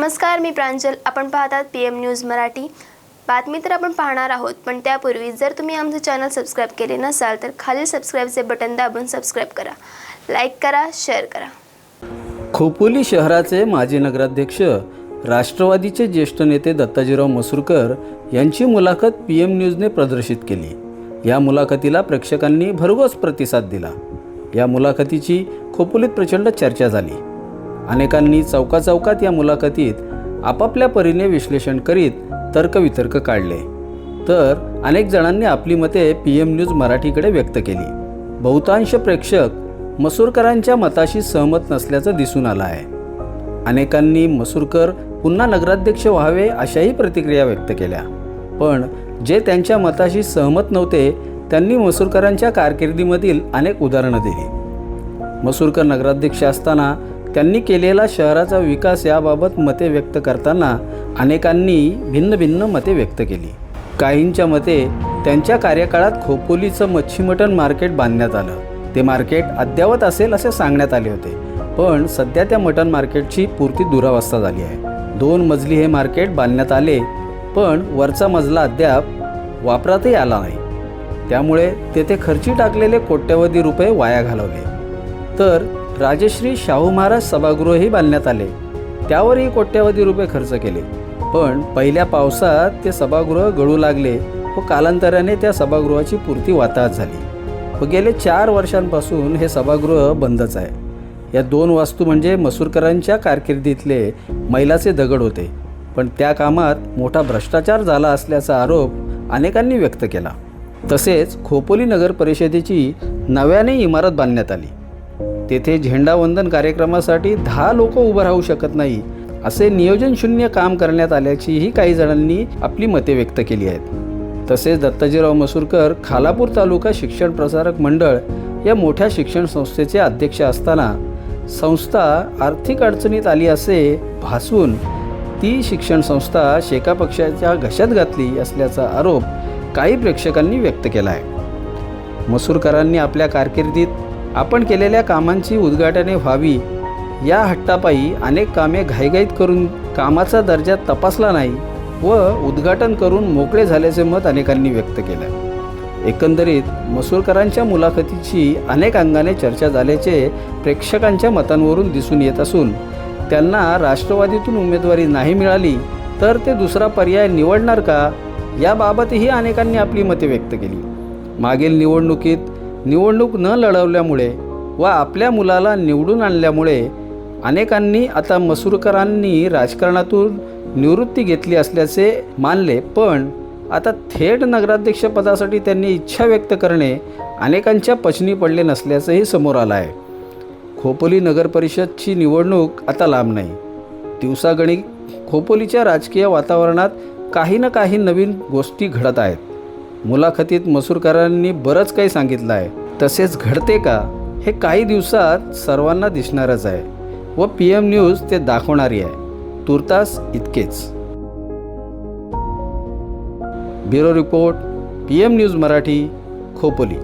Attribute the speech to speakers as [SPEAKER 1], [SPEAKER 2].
[SPEAKER 1] नमस्कार मी प्रांजल. आपण पाहतात पी एम न्यूज मराठी. बातमी तर आपण पाहणार आहोत पण त्यापूर्वी जर तुम्ही आमचं चॅनल सबस्क्राईब केले नसाल तर खालील सबस्क्राईबचे बटन दाबून सबस्क्राईब करा. लाईक करा शेअर करा.
[SPEAKER 2] खोपोली शहराचे माजी नगराध्यक्ष राष्ट्रवादीचे ज्येष्ठ नेते दत्ताजीराव मसूरकर यांची मुलाखत पी एम न्यूजने प्रदर्शित केली. या मुलाखतीला प्रेक्षकांनी भरघोस प्रतिसाद दिला. या मुलाखतीची खोपोलीत प्रचंड चर्चा झाली. अनेकांनी चौकाचौकात या मुलाखतीत आपापल्या परीने विश्लेषण करीत तर्कवितर्क काढले. तर अनेक जणांनी आपली मते पी एम न्यूज मराठीकडे व्यक्त केली. बहुतांश प्रेक्षक मसूरकरांच्या मताशी सहमत नसल्याचं दिसून आलं आहे. अनेकांनी मसूरकर पुन्हा नगराध्यक्ष व्हावे अशाही प्रतिक्रिया व्यक्त केल्या. पण जे त्यांच्या मताशी सहमत नव्हते त्यांनी मसूरकरांच्या कारकिर्दीमधील अनेक उदाहरणं दिली. मसूरकर नगराध्यक्ष असताना त्यांनी केलेला शहराचा विकास याबाबत मते व्यक्त करताना अनेकांनी भिन्न भिन्न मते व्यक्त केली. काहींच्या मते त्यांच्या कार्यकाळात खोपोलीचं मच्छीमटन मार्केट बांधण्यात आलं. ते मार्केट अद्यावत असेल असे सांगण्यात आले होते. पण सध्या त्या मटण मार्केटची पूर्ती दुरावस्था झाली आहे. दोन मजली हे मार्केट बांधण्यात आले पण वरचा मजला अद्याप वापरातही आला नाही. त्यामुळे तेथे खर्ची टाकलेले कोट्यवधी रुपये वाया घालवले. तर राजश्री शाहू महाराज सभागृहही बांधण्यात आले. त्यावरही कोट्यवधी रुपये खर्च केले. पण पहिल्या पावसात ते सभागृह गळू लागले व कालांतराने त्या सभागृहाची पूर्ती वाताहत झाली. व गेले चार वर्षांपासून हे सभागृह बंदच आहे. या दोन वास्तू म्हणजे मसूरकरांच्या कारकिर्दीतले मैलाचे दगड होते. पण त्या कामात मोठा भ्रष्टाचार झाला असल्याचा आरोप अनेकांनी व्यक्त केला. तसेच खोपोली नगर परिषदेची नव्याने इमारत बांधण्यात आली. तेथे झेंडावंदन कार्यक्रमासाठी दहा लोक उभं राहू शकत नाही असे नियोजनशून्य काम करण्यात आल्याचीही काही जणांनी आपली मते व्यक्त केली आहेत. तसेच दत्ताजीराव मसूरकर खालापूर तालुका शिक्षण प्रसारक मंडळ या मोठ्या शिक्षण संस्थेचे अध्यक्ष असताना संस्था आर्थिक अडचणीत आली असे भासून ती शिक्षण संस्था शेका पक्षाच्या घशात घातली असल्याचा आरोप काही प्रेक्षकांनी व्यक्त केला आहे. मसूरकरांनी आपल्या कारकिर्दीत आपण केलेल्या कामांची उद्घाटने व्हावी. या हट्टापायी अनेक कामे घाईघाईत करून कामाचा दर्जा तपासला नाही व उद्घाटन करून मोकळे झाल्याचे मत अनेकांनी व्यक्त केलं. एकंदरीत मसूरकरांच्या मुलाखतीची अनेक अंगाने चर्चा झाल्याचे प्रेक्षकांच्या मतांवरून दिसून येत असून त्यांना राष्ट्रवादीतून उमेदवारी नाही मिळाली तर ते दुसरा पर्याय निवडणार का? याबाबतही अनेकांनी आपली मते व्यक्त केली. मागील निवडणुकीत निवडणूक न लढवल्यामुळे व आपल्या मुलाला निवडून आणल्यामुळे अनेकांनी आता मसूरकरांनी राजकारणातून निवृत्ती घेतली असल्याचे मानले. पण आता थेट नगराध्यक्षपदासाठी त्यांनी इच्छा व्यक्त करणे अनेकांच्या पचनी पडले नसल्याचंही समोर आलं आहे खोपोली नगरपरिषदची निवडणूक आता लांब नाही. दिवसागणिक खोपोलीच्या राजकीय वातावरणात काही ना काही नवीन गोष्टी घडत आहेत. मुलाखतीत मसूरकरांनी बरंच काही सांगितलं आहे. तसेच घडते का? हे काही दिवसात सर्वांना दिसणारच आहे. व पी एम न्यूज ते दाखवणारी आहे. तुर्तास इतकेच. Bureau report P M news Marathi Khopoli.